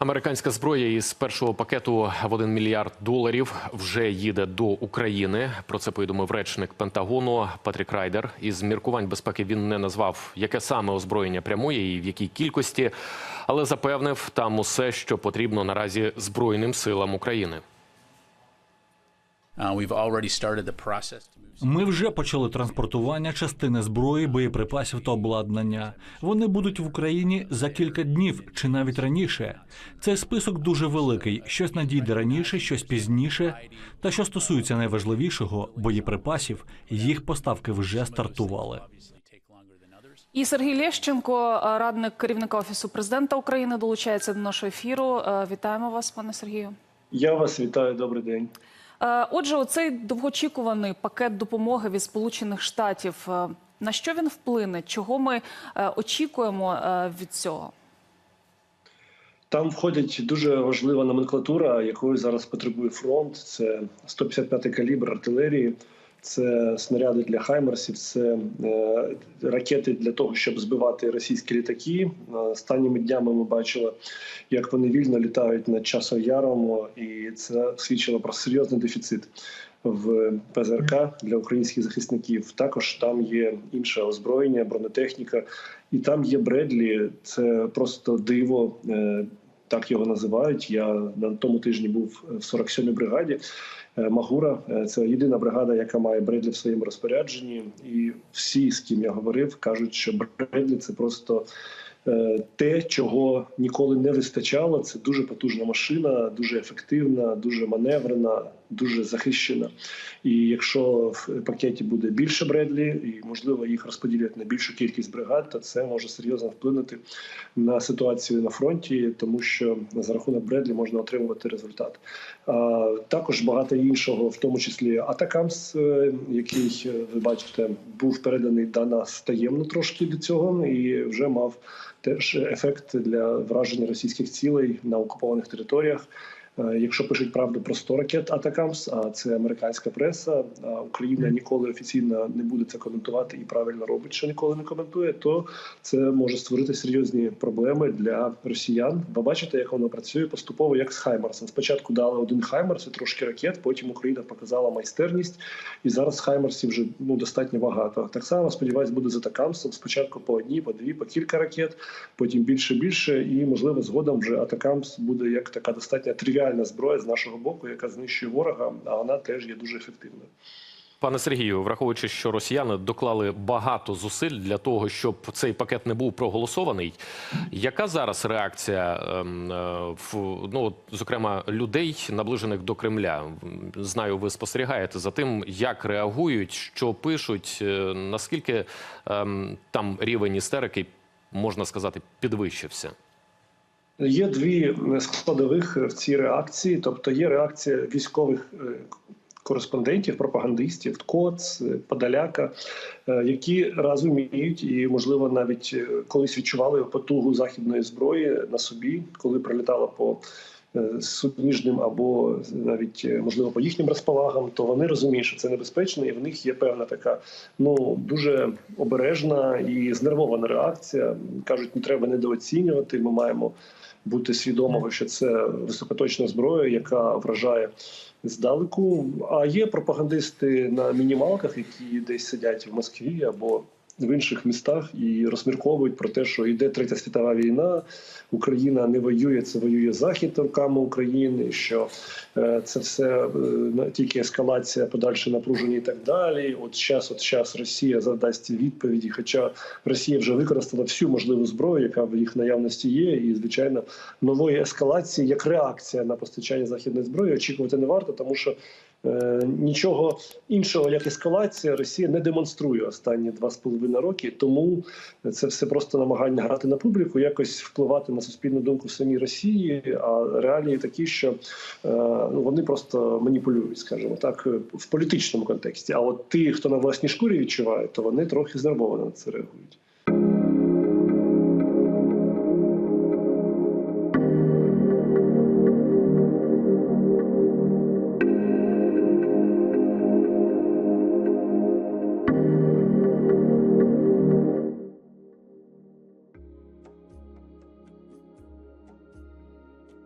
Американська зброя із першого пакету в 1 мільярд доларів вже їде до України. Про це повідомив речник Пентагону Патрік Райдер. Із міркувань безпеки він не назвав, яке саме озброєння прямує і в якій кількості, але запевнив там усе, що потрібно наразі збройним силам України. Ми вже почали транспортування частини зброї, боєприпасів та обладнання. Вони будуть в Україні за кілька днів чи навіть раніше. Цей список дуже великий. Щось надійде раніше, щось пізніше. Та що стосується найважливішого боєприпасів, їх поставки вже стартували. І Сергій Лещенко, е, радник керівника офісу президента України, долучається до нашого ефіру. Е, Вітаємо вас, пане Сергію. Я вас вітаю, добрий день. Е, Отже, оцей довгоочікуваний пакет допомоги від Сполучених Штатів. е, На що він вплине? Чого ми е, очікуємо від цього? Там входить дуже важлива номенклатура, якої зараз потребує фронт. Це 155-й калібр артилерії, це снаряди для хаймерсів, це е, ракети для того, щоб збивати російські літаки. Е, Останніми днями ми бачили, як вони вільно літають над часом і це свідчило про серйозний дефіцит. В ПЗРК для українських захисників також там є інше озброєння, бронетехніка, і там є Бредлі. Це просто диво. Так його називають. Я на тому тижні був в 47-й бригаді. Е, Магура Е, це єдина бригада, яка має Бредлі в своєму розпорядженні. І всі, з ким я говорив, кажуть, що Бредлі це просто е, те, чого ніколи не вистачало. Це дуже потужна машина, дуже ефективна, дуже маневрена, дуже захищена. І якщо в пакеті буде більше Бредлі, і можливо їх розподілять на більшу кількість бригад, то це може серйозно вплинути на ситуацію на фронті, тому що за рахунок Бредлі можна отримувати результат. А, також багато іншого, в тому числі Атакамс, е, який е, ви бачите, був переданий до нас таємно трошки до цього, і вже мав теж ефект для враження російських цілей на окупованих територіях. Е, Якщо пишуть правду про 100 ракет Атакамс, а це американська преса, а Україна ніколи офіційно не буде це коментувати і правильно робить, що ніколи не коментує, то це може створити серйозні проблеми для росіян. Ви бачите, як воно працює поступово, як з Хаймарсом. Спочатку дали один Хаймарс і трошки ракет, потім Україна показала майстерність, і зараз Хаймарсів вже ну достатньо багато. Так само сподіваюсь, буде з Атакамсом. Спочатку по одній, по дві, по кілька ракет, потім більше, більше, і можливо згодом вже Атакамс буде як така достатньо тривіальна зброя з нашого боку, яка знищує ворога, а вона теж є дуже ефективною. Пане Сергію, враховуючи, що росіяни доклали багато зусиль для того, щоб цей пакет не був проголосований. Яка зараз реакція ем, е, ну зокрема людей, наближених до Кремля? Знаю, ви спостерігаєте за тим, як реагують, що пишуть, е, наскільки ем, там рівень істерики, можна сказати, підвищився. Є дві складових в цій реакції, тобто є реакція військових е, кореспондентів, пропагандистів, КОЦ, е, Подоляка, е, які розуміють і, можливо, навіть е, колись відчували потугу західної зброї на собі, коли прилітала по е, суміжним або навіть е, можливо по їхнім розпалагам, то вони розуміють, що це небезпечно, і в них є певна така ну дуже обережна і знервована реакція. кажуть, не треба недооцінювати. Ми маємо бути свідомими, що це високоточна зброя, яка вражає здалеку. А є пропагандисти на мінімалках, які десь сидять в Москві або в інших містах і розмірковують про те, що йде третя світова війна, Україна не воює, це воює Захід руками України. Що е, це все е, тільки ескалація, подальше напруження і так далі. От час, от час Росія задасть відповіді. Хоча Росія вже використала всю можливу зброю, яка в їх наявності є, і звичайно нової ескалації як реакція на постачання західної зброї очікувати не варто, тому що. Е, Нічого іншого, як ескалація, Росія не демонструє останні два з половиною роки. Тому це все просто намагання грати на публіку, якось впливати на суспільну думку в самій Росії. А реалії такі, що е, ну вони просто маніпулюють, скажімо так, в політичному контексті. А от ті, хто на власній шкурі відчуває, то вони трохи знервовано на це реагують.